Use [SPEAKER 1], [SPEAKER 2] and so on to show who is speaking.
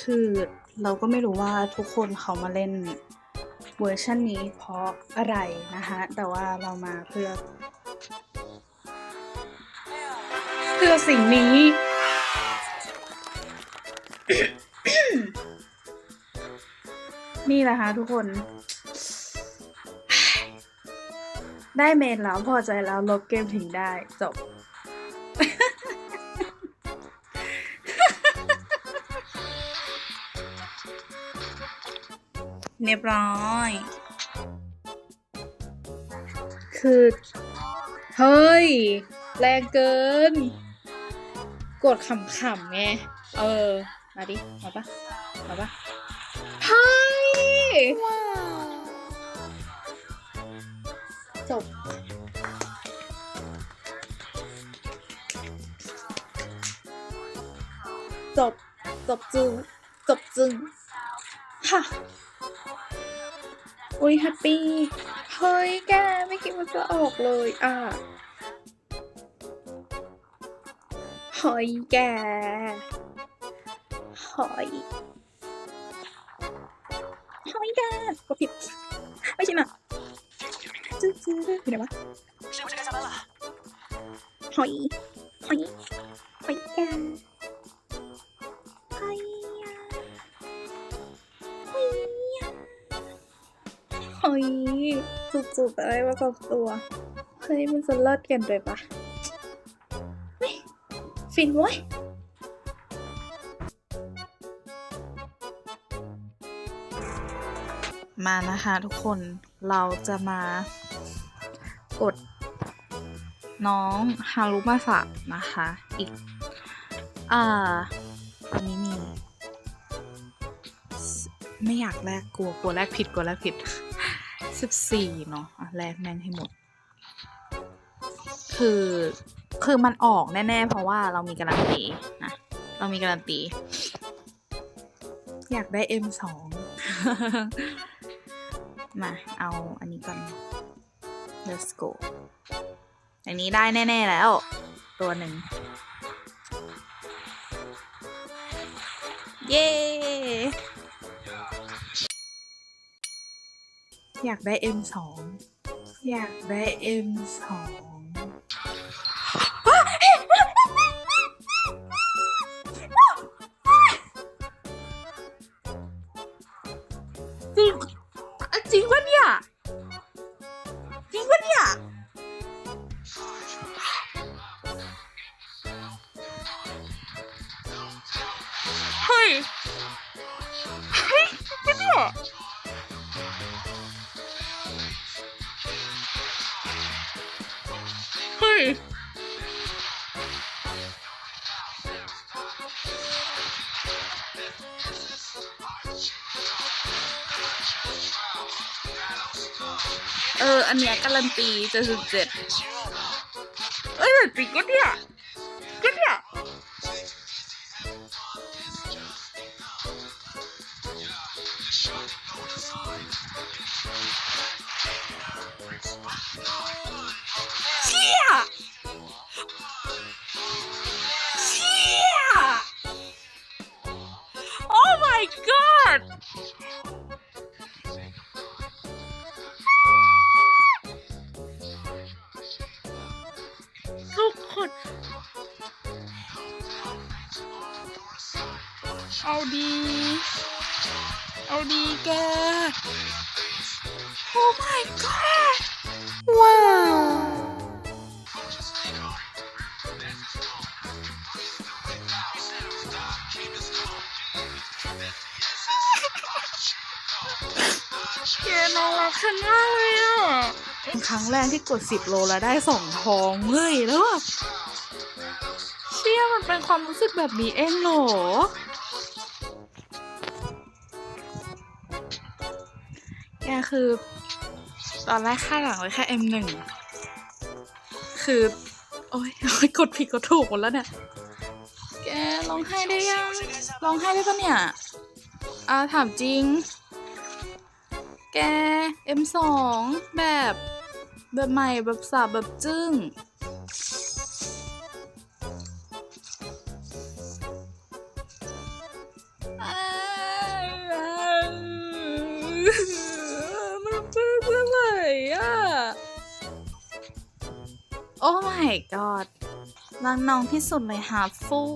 [SPEAKER 1] คือเราก็ไม่รู้ว่าทุกคนเขามาเล่นเวอร์ชันนี้เพราะอะไรนะคะแต่ว่าเรามาเพื่อ เพื่อสิ่งนี้ นี่แหละค่ะทุกคน ได้เมนแล้วพอใจแล้วลบเกมทิ้งได้จบ เรียบร้อย คือ เฮ้ย แรงเกิน กดขำๆไง เออ มาดิ มาปะมาปะเฮ้ยจบจบจบจึงจบจึงค่ะ อุ้ยแฮปปี้ เฮ้ยแกไม่คิดว่าจะออกเลยอะเฮ้ยแกเฮ้ยเฮ้ยแกกดผิด ไม่ใช่มาจื้อจื้ออยู่ไหนวะเฮ้ยเฮ้ยเฮ้ยแก จุดๆอะไรมากับตัว เฮ้ยมันจะเลิศกันเลยปะฟินเว้ยมานะคะทุกคนเราจะมากดน้องฮารุมาสะนะคะ อีก อ่าอันนี้มี ไม่อยากแลกกลัวกลัวแลกผิดกลัวแลกผิด สิบสี่เนาะอะแลกแม่งให้หมด คือ คือมันออกแน่ ๆ เพราะว่าเรามีการันตีนะเรามีการันตี อยากได้ M2 มา เอาอันนี้ก่อน let's go อันนี้ได้แน่ ๆ แล้ว ตัวหนึ่ง เย้ อยากได้ M2 อยากได้ M2 จริงอะจริงปะเนี่ย จริงปะเนี่ย เฮ้ย เออ อันเนี้ยการันตีเจ็ดสิบเจ็ดเอ้ยแต่จริงก็เนี่ยก็เนี่ยเชี่ย my god ทุกคน เอาดี เอาดีแก Oh my god แกน้องรักฉันมากเลยอะครั้งแรกที่กดสิบโลแล้วได้สองทองเฮ้ยแล้วแบบเชี่ยมันเป็นความรู้สึกแบบนี้เองเหรอ แกคือ ตอนแรกคาดหวังไว้แค่ M1 คือ โอ๊ยโอ๊ยกดผิดกดถูกหมดแล้วเนี่ย แกร้องไห้ได้ยังร้องไห้ได้ปะเนี่ย อ่าถามจริง แก M2 แบบแบบใหม่แบบสับแบบจึง้ง มันเป็นงเลยอะ โอ้ my god รังน้องที่สุดเลยฮาฟู่